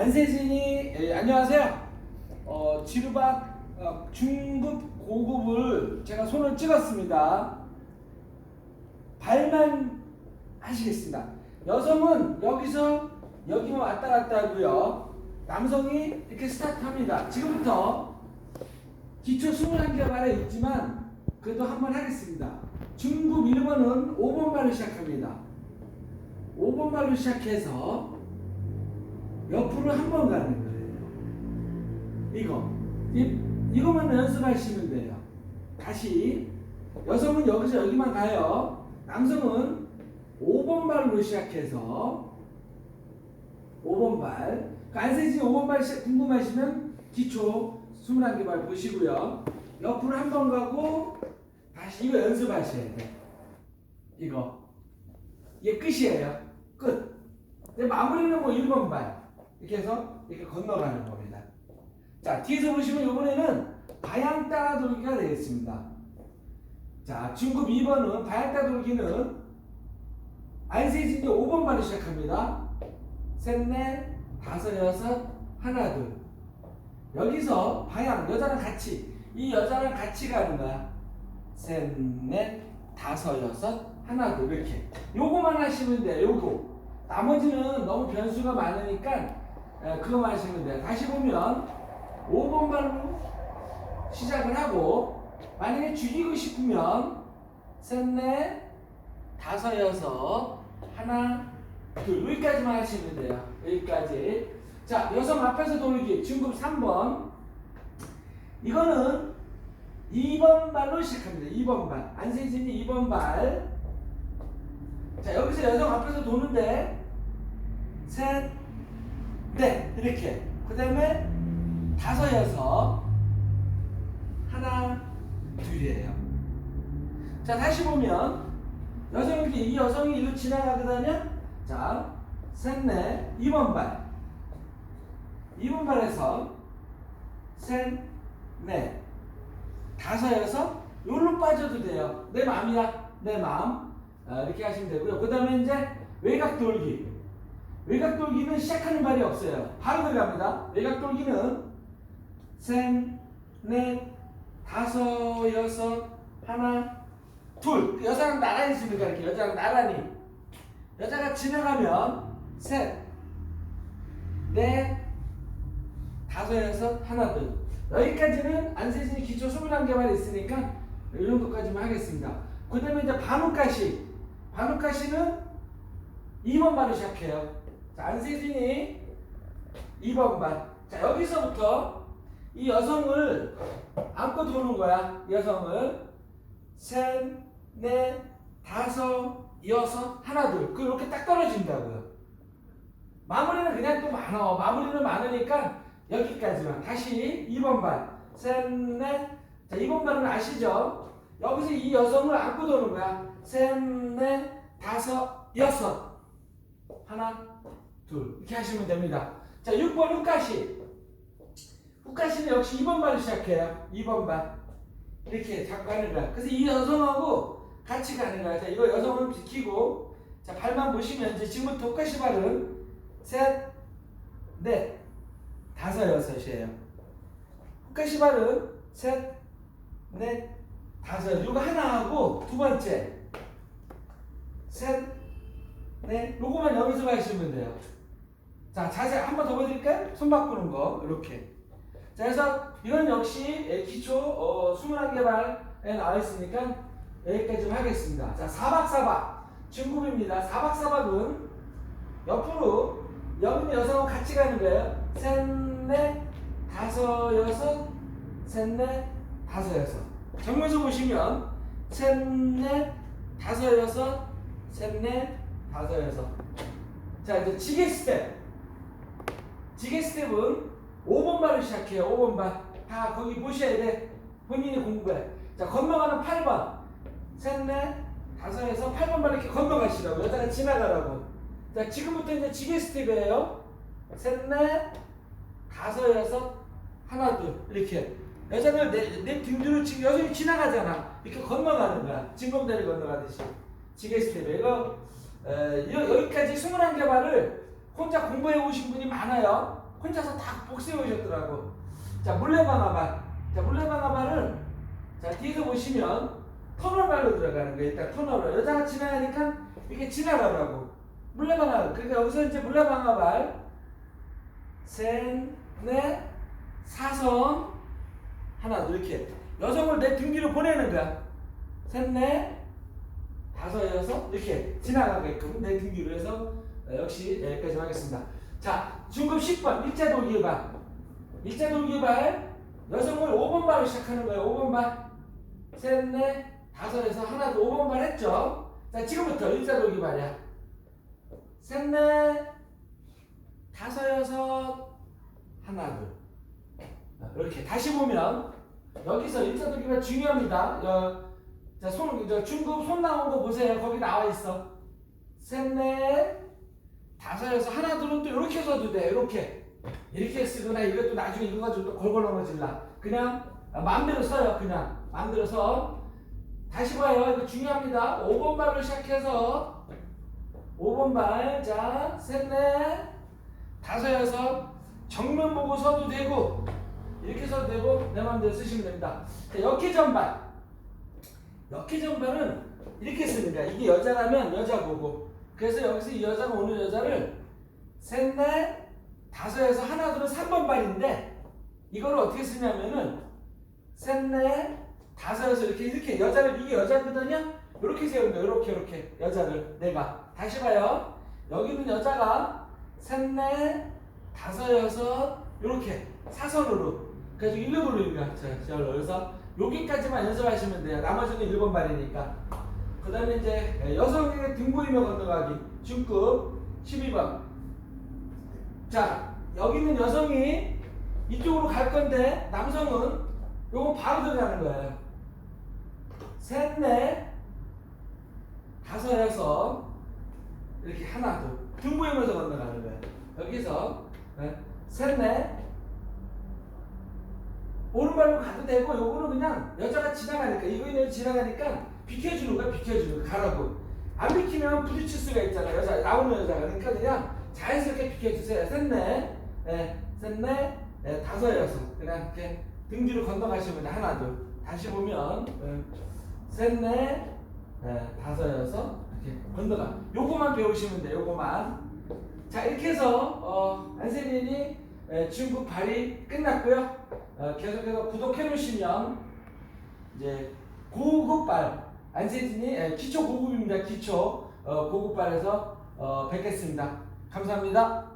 안세진이 예, 안녕하세요. 어, 지루박 어, 중급 고급을 제가 손을 찍었습니다. 발만 하시겠습니다. 여성은 여기서 여기만 왔다 갔다 하고요. 남성이 이렇게 스타트합니다. 지금부터 기초 21개 발에 있지만 그래도 한번 하겠습니다. 중급 1번은 5번 발로 시작합니다. 5번 발로 시작해서 옆으로 한 번 가는 거예요. 이거. 이, 이거만 연습하시면 돼요. 다시. 여성은 여기서 여기만 가요. 남성은 5번 발로 시작해서 5번 발. 그 안세진 5번 발 시- 궁금하시면 기초 21개 발 보시고요. 옆으로 한 번 가고 다시 이거 연습하셔야 돼. 이거. 이게 끝이에요. 끝. 근데 마무리는 뭐 1번 발. 이렇게 해서 이렇게 건너가는 겁니다. 자, 뒤에서 보시면 이번에는 방향 따라 돌기가 되겠습니다. 자, 중급 2번은 방향 따라 돌기는 안세진이 5번 발로 시작합니다. 셋, 넷, 다섯, 여섯, 하나, 둘. 여기서 방향, 여자랑 같이, 이 여자랑 같이 가는 거야. 셋, 넷, 다섯, 여섯, 하나, 둘, 이렇게. 요거만 하시면 돼요, 요거. 나머지는 너무 변수가 많으니까 에, 그거만 하시면 돼요. 다시 보면 5번 발로 시작을 하고 만약에 죽이고 싶으면 셋, 넷, 다섯, 여섯, 하나, 둘 여기까지만 하시면 돼요. 여기까지. 자, 여성 앞에서 돌기 중급 3번 이거는 2번 발로 시작합니다. 2번 발. 안세진이 2번 발. 자, 여기서 여성 앞에서 도는데 셋, 넷 이렇게. 그 다음에 다섯, 여섯, 하나, 둘이에요. 자, 다시 보면 여성이 이 여성이 일로 지나가거든요. 자, 셋, 넷, 2번 발. 2번 발에서 셋, 넷, 다섯, 여섯, 요로 빠져도 돼요. 내 마음이야. 내 마음. 아, 이렇게 하시면 되고요. 그 다음에 이제 외곽 돌기. 외곽 돌기는 시작하는 발이 없어요. 바로 들어갑니다. 외곽 돌기는 셋, 넷, 다섯, 여섯, 하나, 둘. 여자랑 나란히 있습니까? 이렇게 여자랑 나란히. 여자가 지나가면 셋, 넷, 다섯, 여섯, 하나, 둘. 여기까지는 안세진이 기초 21개만 있으니까 이 정도까지만 하겠습니다. 그 다음에 이제 반우가시. 반우가시는 2번 발로 시작해요. 자, 안세진이 2번 발. 자, 여기서부터 이 여성을 안고 도는 거야. 여성을. 셋, 넷, 다섯, 여섯, 하나, 둘. 그 이렇게 딱 떨어진다고요. 마무리는 그냥 또 많아. 마무리는 많으니까 여기까지만. 다시 2번 발. 셋, 넷. 자, 2번 발은 아시죠? 여기서 이 여성을 안고 도는 거야. 셋, 넷, 다섯, 여섯. 하나, 둘. 이렇게 하시면 됩니다. 자, 6번 후가시. 후가시는 역시 2번 발로 시작해요. 2번 발. 이렇게 잡고 가는 거야. 그래서 이 여성하고 같이 가는 거야. 자, 이거 여성은 비키고, 자, 발만 보시면 이제 지금부터 후가시 발은 셋, 넷, 다섯, 여섯이에요. 후가시 발은 셋, 넷, 다섯. 이거 하나 하고 두 번째 셋, 넷. 요거만 여기서 가시면 돼요. 자, 자세 한 번 더 보여드릴까요? 손 바꾸는 거 이렇게. 자, 그래서 이건 역시 예, 기초 어, 21개 발에 나와 있으니까 여기까지 좀 하겠습니다. 자, 사박사박 중급입니다. 사박사박은 옆으로 여기 여성하고 같이 가는 거예요. 셋, 넷, 다섯, 여섯, 셋, 넷, 다섯, 여섯. 정면에서 보시면 셋, 넷, 다섯, 여섯, 셋, 넷, 다섯, 여섯. 자, 이제 지게 스텝. 지게 스텝은 5번 발을 시작해요. 5번 발. 다 거기 보셔야 돼. 본인이 공부해. 자, 건너가는 8번. 셋, 넷, 다섯에서 8번 발 이렇게 건너가시라고. 여자가 지나가라고. 자, 지금부터 이제 지게 스텝이에요. 셋, 넷, 다섯, 여섯, 하나, 둘. 이렇게. 여자를 내, 내 등뒤로 지금 여성이 지나가잖아. 이렇게 건너가는 거야. 징검다리 건너가듯이. 지게 스텝. 이거, 여기까지 21개 발을 혼자 공부해 오신 분이 많아요. 혼자서 다 복세우셨더라고. 자, 물레방아발. 자, 물레방아발은 자, 뒤에서 보시면 터널발로 들어가는 거예요. 일단 터널로. 여자가 지나가니까 이렇게 지나가라고. 물레방아. 그러니까 여기서 이제 물레방아발. 셋, 넷, 사선. 하나, 둘, 이렇게. 여성을 내등 뒤로 보내는 거야. 셋, 넷, 다섯, 여섯. 이렇게 지나가게끔 내등 뒤로 해서 어, 역시 여기까지 하겠습니다. 자, 중급 10번. 일자 돌기발. 일자 돌기발. 여성을 5번 발로 시작하는 거예요. 5번 발. 셋, 넷, 다섯에서 하나, 둘, 5번 발 했죠? 자, 지금부터 일자 돌기발이야. 셋, 넷, 다섯, 여섯, 하나, 둘. 자, 이렇게 다시 보면 여기서 일자 돌기발 중요합니다. 여, 자, 손, 저 중급 손 나온 거 보세요. 거기 나와 있어. 셋, 넷, 여섯, 하나, 둘은 또 이렇게 써도 돼. 이렇게. 이렇게 쓰거나 이것도 나중에 이거 가지고 또 골골 넘어질라. 그냥 마음대로 써요. 그냥 마음대로 써. 다시 봐요. 이거 중요합니다. 5번 발로 시작해서 5번 발. 자, 셋, 넷, 다섯, 여섯. 정면 보고 서도 되고 이렇게 써도 되고 내 마음대로 쓰시면 됩니다. 자, 역회전발. 역회전발은 이렇게 씁니다. 이게 여자라면 여자 보고. 그래서 여기서 이 여자가 오는 여자를 셋, 넷, 다섯에서 하나, 둘은 3번 발인데 이거를 어떻게 쓰냐면은 셋, 넷, 다섯에서 이렇게 이렇게 여자를 이게 여자거든요. 이렇게 세우는. 이렇게 이렇게 여자를 내가 다시 봐요. 여기는 여자가 셋, 넷, 다섯, 여섯 이렇게 사선으로 그래서 일로 돌리니까 저를 그래서 여기까지만 연습하시면 돼요. 나머지는 1번 발이니까. 그 다음에 이제 여성에게 등 보이며 건너가기. 중급 12번. 자 여기 있는 여성이 이쪽으로 갈 건데 남성은 요거 바로 들어가는 거예요. 셋, 넷, 다섯, 여섯. 이렇게 하나, 둘. 등 보이면서 건너가는 거예요. 여기서 네, 셋, 넷. 오른발로 가도 되고 요거는 그냥 여자가 지나가니까 이거는 지나가니까 비켜주는 거야 비켜주는 거 가라고. 안 비키면 부딪힐 수가 있잖아. 여자 나오는 여자가. 그러니까 그냥 자연스럽게 비켜주세요. 셋넷. 네, 셋넷. 네, 다섯 여섯. 그냥 이렇게 등 뒤로 건너가시면 돼 하나 둘. 다시 보면 네, 셋넷. 네, 다섯 여섯. 이렇게 건너가. 요거만 배우시면 돼 요거만. 자 이렇게 해서 어, 안세린이 예, 중국 발이 끝났고요. 어, 계속해서 구독해 놓으시면 이제 고급 발 안세진이 예, 기초 고급입니다. 기초 어, 고급발에서 어, 뵙겠습니다. 감사합니다.